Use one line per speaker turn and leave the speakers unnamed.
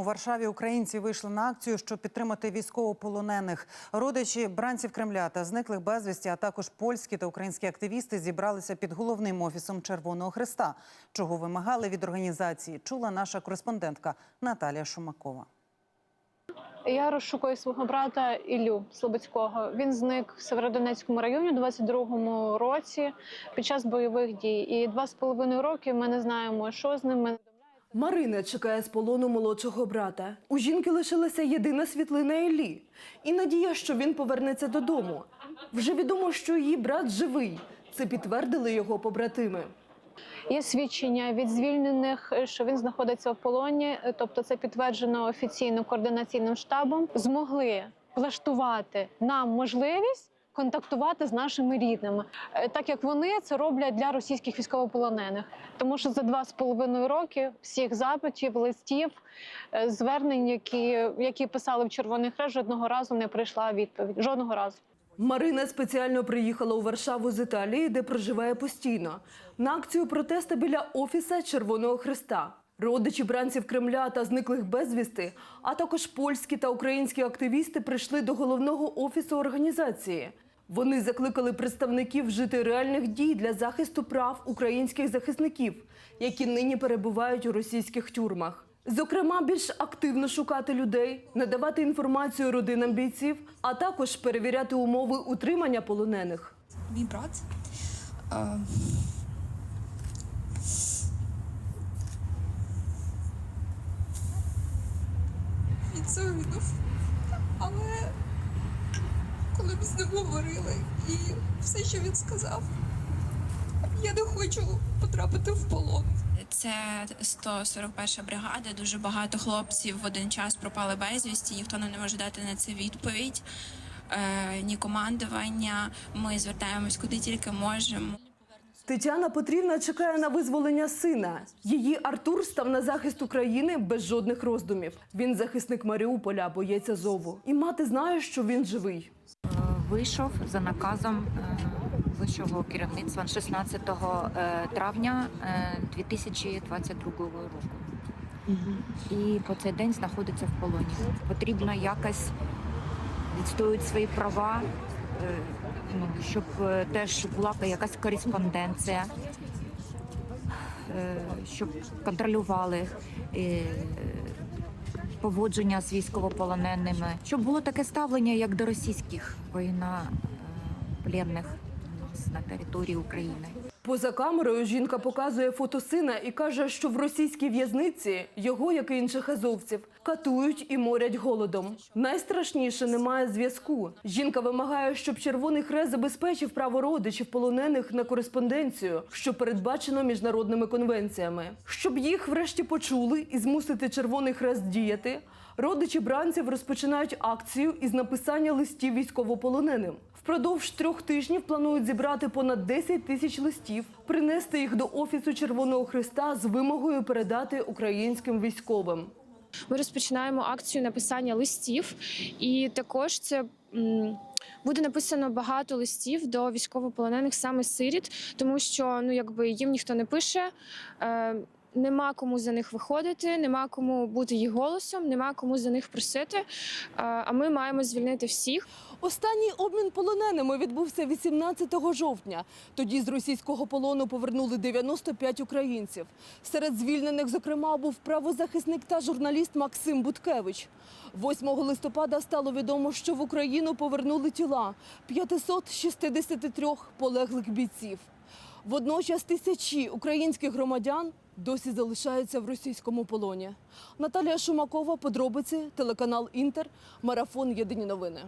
У Варшаві українці вийшли на акцію, щоб підтримати військовополонених. Родичі бранців Кремля та зниклих безвісті, а також польські та українські активісти зібралися під головним офісом Червоного Христа. Чого вимагали від організації, чула наша кореспондентка Наталія Шумакова.
Я розшукую свого брата Іллю Слободського. Він зник в Северодонецькому районі у 22-му році під час бойових дій. І два з половиною роки ми не знаємо, що з ним.
Марина чекає з полону молодшого брата. У жінки лишилася єдина світлина Іллі. І надія, що він повернеться додому. Вже відомо, що її брат живий. Це підтвердили його побратими.
Є свідчення від звільнених, що він знаходиться в полоні, тобто це підтверджено офіційно координаційним штабом. Змогли влаштувати нам можливість контактувати з нашими рідними, Е, так як вони це роблять для російських військовополонених. Тому що за два з половиною роки всіх запитів, листів, е, звернень, які, які писали в Червоний Хрест, жодного разу не прийшла відповідь. Жодного разу.
Марина спеціально приїхала у Варшаву з Італії, де проживає постійно, на акцію протесту біля офіса Червоного Христа. Родичі бранців Кремля та зниклих безвісти, а також польські та українські активісти прийшли до головного офісу організації. Вони закликали представників вжити реальних дій для захисту прав українських захисників, які нині перебувають у російських тюрмах. Зокрема, більш активно шукати людей, надавати інформацію родинам бійців, а також перевіряти умови утримання полонених.
мій брат. Е, Він загинув. Але коли ми з ним говорили і все, що він сказав, я не хочу потрапити в полон.
Це 141 бригада. Дуже багато хлопців в один час пропали безвісті. Ніхто не може дати на це відповідь. Е, ні командування. Ми звертаємось куди тільки можемо.
Тетяна Петрівна чекає на визволення сина. Її Артур став на захист України без жодних роздумів. Він захисник Маріуполя, боєць Азову. І мати знає, що він живий.
Вийшов за наказом е, вищого керівництва 16 е, травня е, 2022 року. І по цей день знаходиться в полоні. Потрібно якось відстоювати свої права, е, ну, щоб е, теж була якась кореспонденція, е, щоб контролювали. Е, поводження з військовополоненими, щоб було таке ставлення, як до російських воєнна пленних нас на території України.
Поза камерою жінка показує фото сина і каже, що в російській в'язниці його, як і інших азовців, катують і морять голодом. Найстрашніше немає зв'язку. Жінка вимагає, щоб Червоний Хрест забезпечив право родичів полонених на кореспонденцію, що передбачено міжнародними конвенціями. Щоб їх врешті почули і змусити Червоний Хрест діяти. Родичі бранців розпочинають акцію із написання листів військовополоненим. Впродовж трьох тижнів планують зібрати понад 10 тисяч листів, принести їх до офісу Червоного Христа з вимогою передати українським військовим.
Ми розпочинаємо акцію написання листів, і також це. Буде написано багато листів до військовополонених саме сиріт, тому що ну якби їм ніхто не пише. Е, Нема кому за них виходити, нема кому бути їх голосом, нема кому за них просити. Е, А ми маємо звільнити всіх.
Останній обмін полоненими відбувся 18 жовтня. Тоді з російського полону повернули 95 українців. Серед звільнених, зокрема, був правозахисник та журналіст Максим Буткевич. 8 листопада стало відомо, що в Україну повернули тіла 563 полеглих бійців. Водночас тисячі українських громадян досі залишаються в російському полоні. Наталія Шумакова, подробиці, телеканал Інтер, марафон Єдині новини.